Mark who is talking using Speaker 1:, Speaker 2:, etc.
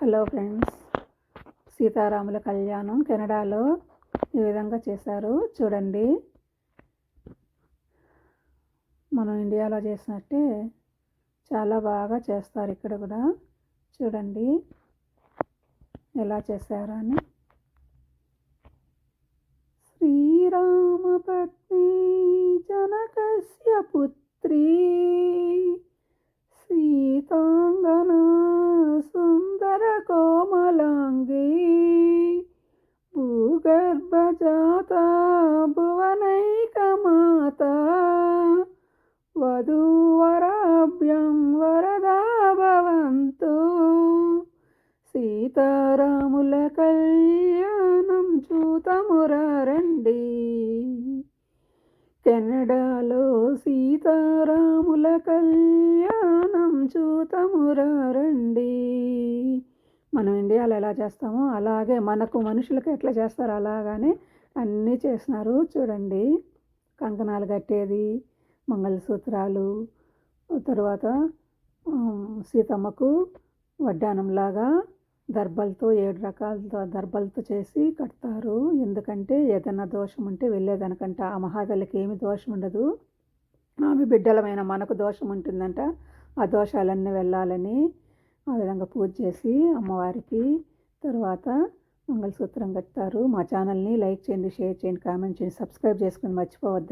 Speaker 1: Hello friends సీతారాముల కళ్యాణం కెనడాలో ఈ విధంగా చేశారు. చూడండి మనం ఇండియాలో చేసినట్టే చాలా బాగా చేస్తారు ఇక్కడ కూడా. చూడండి ఎలా చేశారు అని. శ్రీరామపత్ని జనకస్య పుత్రీ గర్భజాత భువనైకమాత వధూవరాభ్యం వరదా భవంతు సీతారాముల కళ్యాణం చూతమురారండి. కెనడాలో సీతారాముల కళ్యాణం చూతమురారండి. మనం ఇండియాలో ఎలా చేస్తామో అలాగే మనకు మనుషులకు ఎట్లా చేస్తారో అలాగానే అన్నీ చేసినారు. చూడండి కంకణాలు కట్టేది మంగళసూత్రాలు తర్వాత సీతమ్మకు వడ్డానంలాగా దర్బలతో ఏడు రకాల దర్బలతో చేసి కడతారు. ఎందుకంటే ఏదైనా దోషం ఉంటే వెళ్ళేదానికంట. ఆ మహాతల్లికి ఏమి దోషం ఉండదు. ఆమె బిడ్డలమైన మనకు దోషం ఉంటుందంట. ఆ దోషాలన్నీ వెళ్ళాలని ఆ విధంగా పూజ చేసి అమ్మవారికి తర్వాత మంగళసూత్రం కట్టారు. మా ఛానల్ని లైక్ చేయండి షేర్ చేయండి కామెంట్ చేయండి. సబ్స్క్రైబ్ చేసుకుని మర్చిపోవద్దు